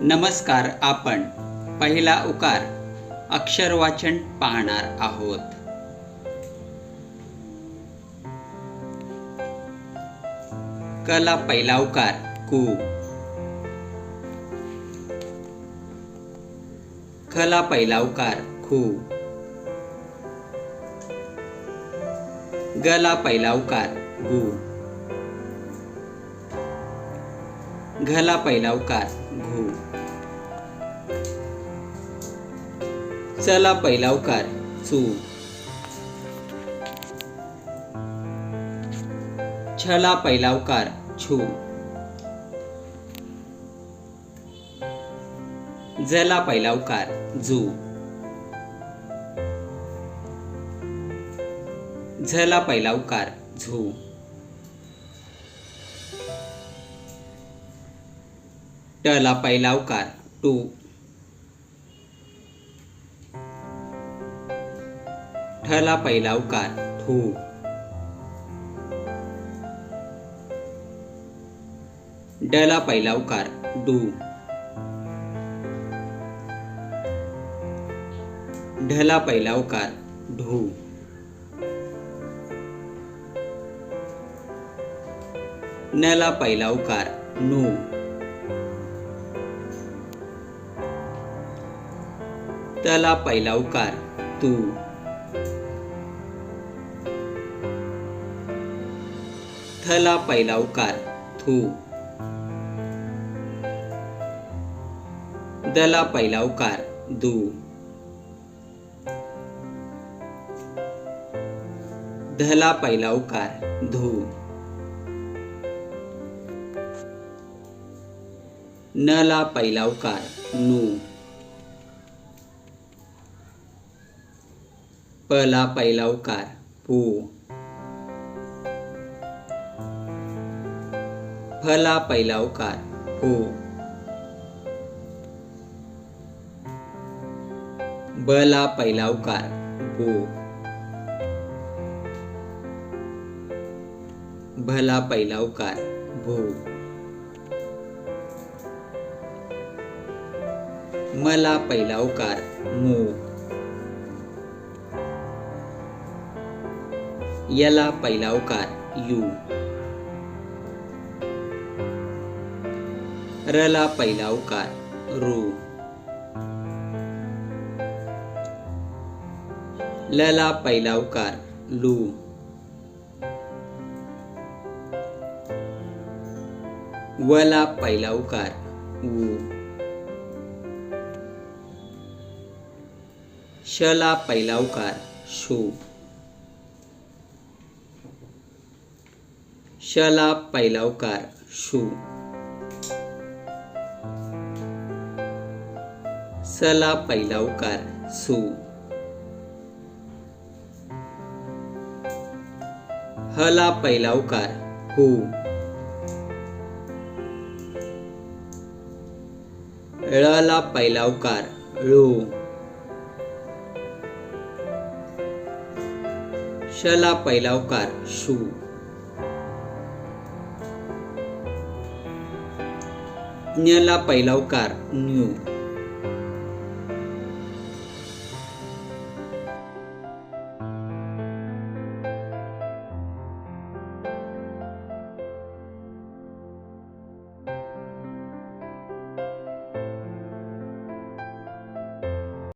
नमस्कार आपण पहिला उकार अक्षरवाचन पाहणार आहोत. कला पहिला उकार कु. खला पहिला उकार खू. गला पहिला उकार गु. घला पहिला उकार चला पहिला उकार. चू छला पहिला उकार. छू. जला पहिला उकार. जू. झला पहिला उकार. झू. टला पहिला उकार टू. ठला पहिला उकार थू. डला पहिला उकार डू ढला पहिला उकार ढू नला पहिला उकार नू. तला पहिला उकार. तू. थला पहिला उकार. थू. दला पहिला उकार. दू. धला पहिला उकार. धू. नला पहिला उकार. नू. पला पहिला उकार पू फला पहिला उकार फू बला पहिला उकार बू भला पहिला उकार भू मला पहिला उकार मू यला पहिला उकार यू रला पहिला उकार रू लला पहिला उकार लू वला पहिला उकार ऊ शला पहिला उकार शू शला पहिला उकार शू. सला पहिला उकार सू. हला पहिला उकार ळला पहिला उकार ळू. शला पहिला उकार शू. ज्ञला पैलवकार न्यू.